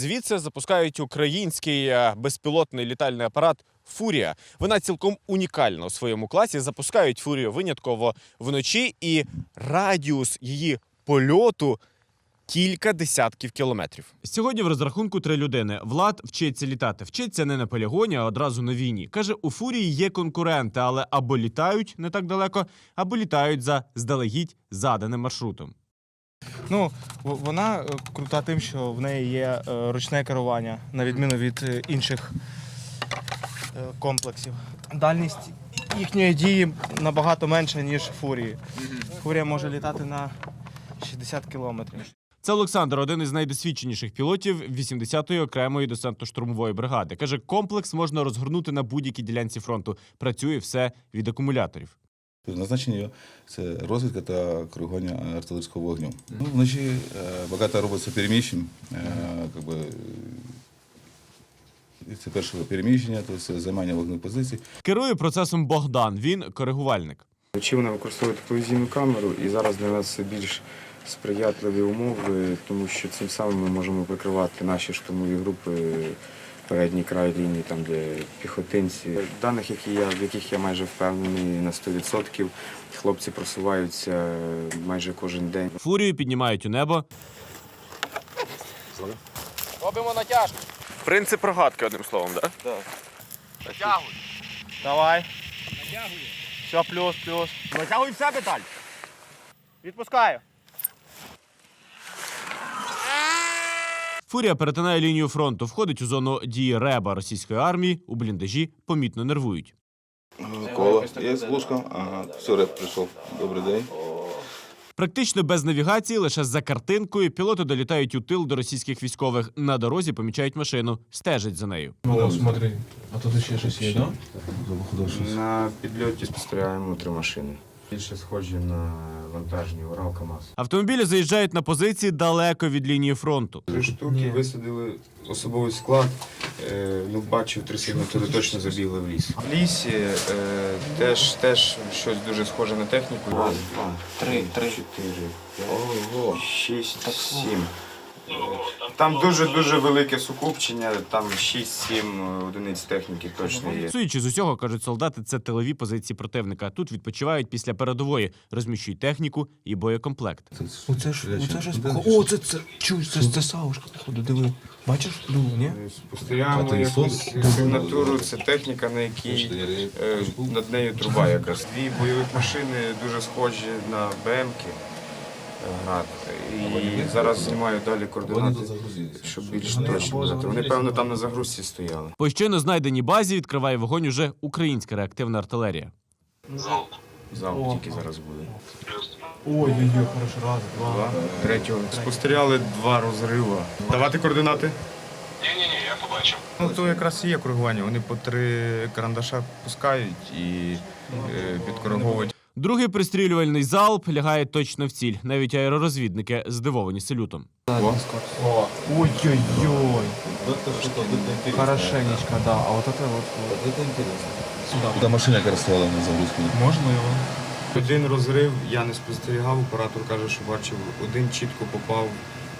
звідси запускають український е, безпілотний літальний апарат Фурія. Вона цілком унікальна у своєму класі. Запускають фурію винятково вночі, і радіус її польоту кілька десятків кілометрів. Сьогодні в розрахунку три людини. Влад вчиться літати. Вчиться не на полігоні, а одразу на війні. Каже, у фурії є конкуренти, але або літають не так далеко, або літають за здалегідь заданим маршрутом. Ну, вона е, крута тим, що в неї є е, ручне керування, на відміну від е, інших комплексів. Дальність їхньої дії набагато менша, ніж фурії. Фурія може літати на 60 кілометрів. Це Олександр, один із найдосвідченіших пілотів 80-ї окремої десантно-штурмової бригади. Каже, комплекс можна розгорнути на будь-якій ділянці фронту. Працює все від акумуляторів. Призначення його це розвідка та коригування артилерійського вогню. Ну, вночі е, багато робиться переміщень. Е, це перше переміщення, тобто займання вогневих позицій. Керує процесом Богдан. Він коригувальник. Вночі вона використовує тепловізійну камеру, і зараз для нас це більш сприятливі умови, тому що цим самим ми можемо прикривати наші штурмові групи передній край лінії, там де піхотинці. Даних, які я, в яких я майже впевнений на 100%, хлопці просуваються майже кожен день. Фурію піднімають у небо. Робимо натяжку. Принцип рогатки, одним словом, так? Так. Натягуй. Давай. Все, плюс, плюс. Натягуй в себе далі. Відпускаю. Фурія перетинає лінію фронту, входить у зону дії реба російської армії. У бліндажі помітно нервують. Коло. Є глушка? Ага, все, реп прийшов. Добрий день. Практично без навігації, лише за картинкою, пілоти долітають у тил до російських військових. На дорозі помічають машину, стежать за нею. О, смотри, а тут ще щось є, да? На підльоті спостерігаємо три машини. Більше схожі на вантажні Урал КАМАЗ. Автомобілі заїжджають на позиції далеко від лінії фронту. Три штуки висадили особовий склад. Е, ну, бачив, три сигнатури точно забігли в ліс. В лісі е, теж, теж щось дуже схоже на техніку. Раз, два, три, три, чотири, п'ять, шість, сім. Там дуже-дуже велике сукупчення, там 6-7 одиниць техніки точно є. Судячи з усього, кажуть солдати, це тилові позиції противника. Тут відпочивають після передової, розміщують техніку і боєкомплект. Оце ж, оце ж. О, це, це, чуй, це, це Саушка, походу, диви. Бачиш? Було, ні? Спостерігаємо якусь сигнатуру, це техніка, на якій е, над нею труба якраз. Дві бойових машини дуже схожі на БМки е. І зараз знімаю далі координати, щоб більш точно знати. Вони, певно, там на загрузці стояли. По щойно знайденій базі відкриває вогонь уже українська реактивна артилерія. Залп тільки зараз буде. Ой-ой-ой, хорошо, раз, два. Два. Третього. Спостерігали два розриви. Давати координати? Ні-ні-ні, я побачив. Ну, то якраз і є коригування. Вони по три карандаша пускають і е, підкориговують. Другий пристрілювальний залп лягає точно в ціль. Навіть аеророзвідники здивовані салютом. Ой-ой-ой. Хорошенечко, да. А вот это вот, вот. Це інтересно. Куди машина яка стояла на загрузку? Можливо. Один розрив я не спостерігав, оператор каже, що бачив. Один чітко попав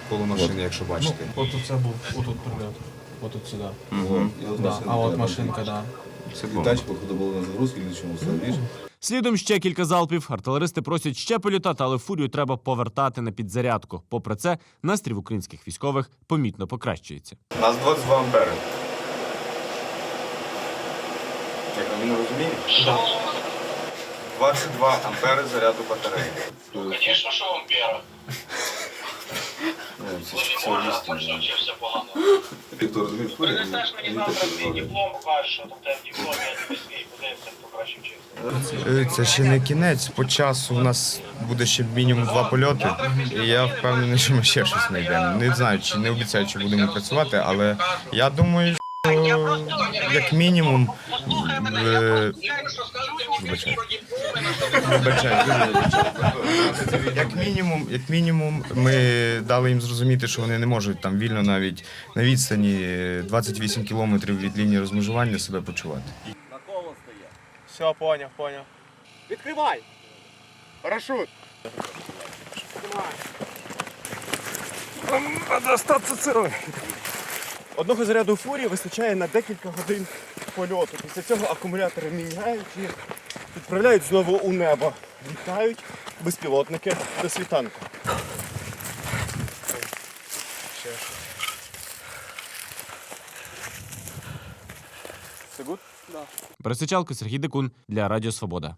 коло машини, якщо Ну, бачите. от це був, отут прильот. Отут сюди. Мгм. Да. А от машинка, да. Це. Літач, походу, було на загрузці, или чому став, видиш? Слідом ще кілька залпів. Артилеристи просять ще політати, але фурію треба повертати на підзарядку. Попри це, настрій українських військових помітно покращується. У нас 22 ампери. Як він розуміє? Що? 22 ампери заряду батареї. Звісно, що ампера. Ну. Віктор. Принесеш мені завтра свій диплом, що там в в дипломі, я тобі Це ще не кінець. По часу у нас буде ще мінімум два польоти. І я впевнений, що ми ще щось знайдемо. Не знаю, чи не обіцяю, чи будемо працювати, але я думаю, що як мінімум. е. Як мінімум, як мінімум, ми дали їм зрозуміти, що вони не можуть там вільно навіть на відстані е, 28 кілометрів від лінії розмежування себе почувати. Все, поняв, поняв. Відкривай! Парашут! Одного заряду фурії вистачає на декілька годин польоту. Після цього акумулятори міняють і відправляють знову у небо. Літають безпілотники до світанку. Все Пересичалко Сергій Декун для Радіо Свобода.